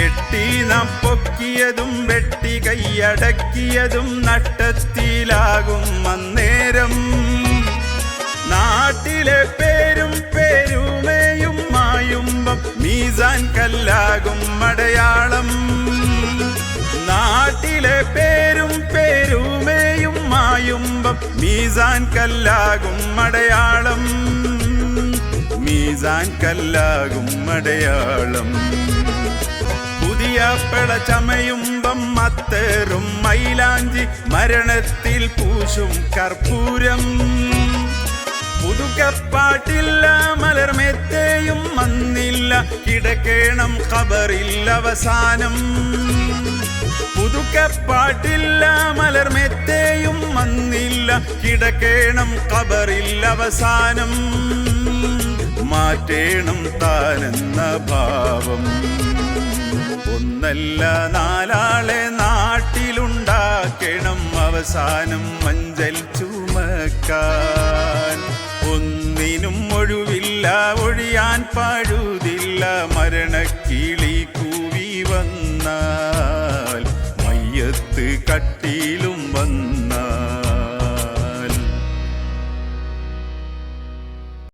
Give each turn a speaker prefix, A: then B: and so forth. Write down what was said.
A: കെട്ടി നാം പൊക്കിയതും വെട്ടി കൈയടക്കിയതും നട്ടത്തിലാകും അന്നേരം. നാട്ടിലെ പേരും പേരുമേയും മായുമ്പം മീസാൻ കല്ലാകും അടയാളം. നാട്ടിലെ പേരും പേരുമേയും മായുമ്പം മീസാൻ കല്ലാകും അടയാളം. മീസാൻ കല്ലാകും അടയാളം. പുതിയ പിള ചമയുമ്പം മത്തേറും മൈലാഞ്ചി മരണത്തിൽ പൂശും കർപ്പൂരം. പുതുക്കപ്പാട്ടില്ല മലർമെത്തേയും മന്നില്ല കിടക്കേണം ഖബറിൽ അവസാനം. പുതുക്കപ്പാട്ടില്ല മലർമെത്തേയും മന്നില്ല കിടക്കേണം ഖബറിൽ അവസാനം. മാറ്റേണം താനെന്ന ഭാവം. ഒന്നല്ല നാലാളെ നാട്ടിലുണ്ടാക്കണം. അവസാനം മഞ്ചൽ ചുമക്കാൻ. ഒന്നിനും ഒഴിവില്ല ഒഴിയാൻ പാഴുതില്ല. മരണക്കിളി കൂവി വന്നാൽ മയ്യത്ത് കട്ടിയിലും